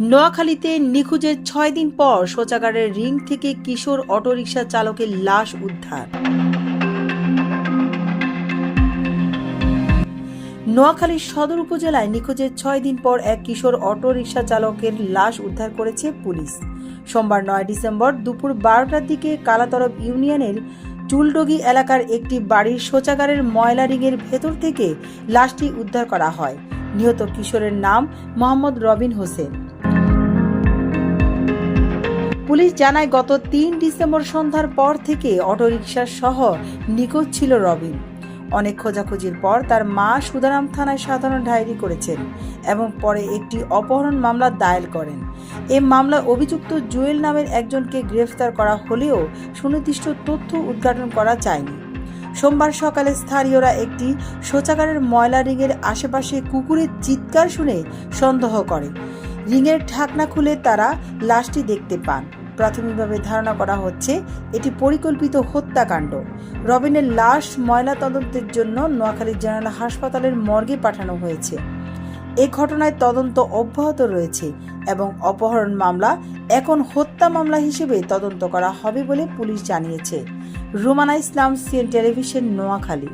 নোয়াখালীতে নিখোঁজের ছয় দিন পর শৌচাগারের রিং থেকে কিশোর অটোরিকশা চালকের লাশ উদ্ধার। নোয়াখালীর সদর উপজেলায় নিখোঁজের ছয় দিন পর এক কিশোর অটোরিকশা চালকের লাশ উদ্ধার করেছে পুলিশ। সোমবার নয় ডিসেম্বর দুপুর বারোটার দিকে কালাতরফ ইউনিয়নের চুলডগি এলাকার একটি বাড়ির শৌচাগারের ময়লা রিংয়ের ভেতর থেকে লাশটি উদ্ধার করা হয়। নিহত কিশোরের নাম মোহাম্মদ রবিন হোসেন। পুলিশ জানায়, গত তিন ডিসেম্বর সন্ধ্যার পর থেকে অটোরিকশা সহ নিখোঁজ ছিল রবিন। অনেক খোঁজাখুঁজির পর তার মা সুদারাম থানায় সাধারণ ডায়েরি করেছেন এবং পরে একটি অপহরণ মামলা দায়ের করেন। এ মামলায় অভিযুক্ত জুয়েল নামের একজনকে গ্রেফতার করা হলেও সুনির্দিষ্ট তথ্য উদ্ঘাটন করা যায়নি সোমবার সকালে স্থানীয়রা একটি শৌচাগারের ময়লা রিংয়ের আশেপাশে কুকুরের চিৎকার শুনে সন্দেহ করে। রিংয়ের ঢাকনা খুলে তারা লাশটি দেখতে পান। প্রাথমিকভাবে ধারণা করা হচ্ছে, এটি পরিকল্পিত হত্যাকাণ্ড। রবিনের লাশ ময়না তদন্তের জন্য নোয়াখালী জেনারেল হাসপাতালের মর্গে পাঠানো হয়েছে। এ ঘটনায় তদন্ত অব্যাহত রয়েছে এবং অপহরণ মামলা এখন হত্যা মামলা হিসেবে তদন্ত করা হবে বলে পুলিশ জানিয়েছে। Rumana Islam, CN television, Noakhali.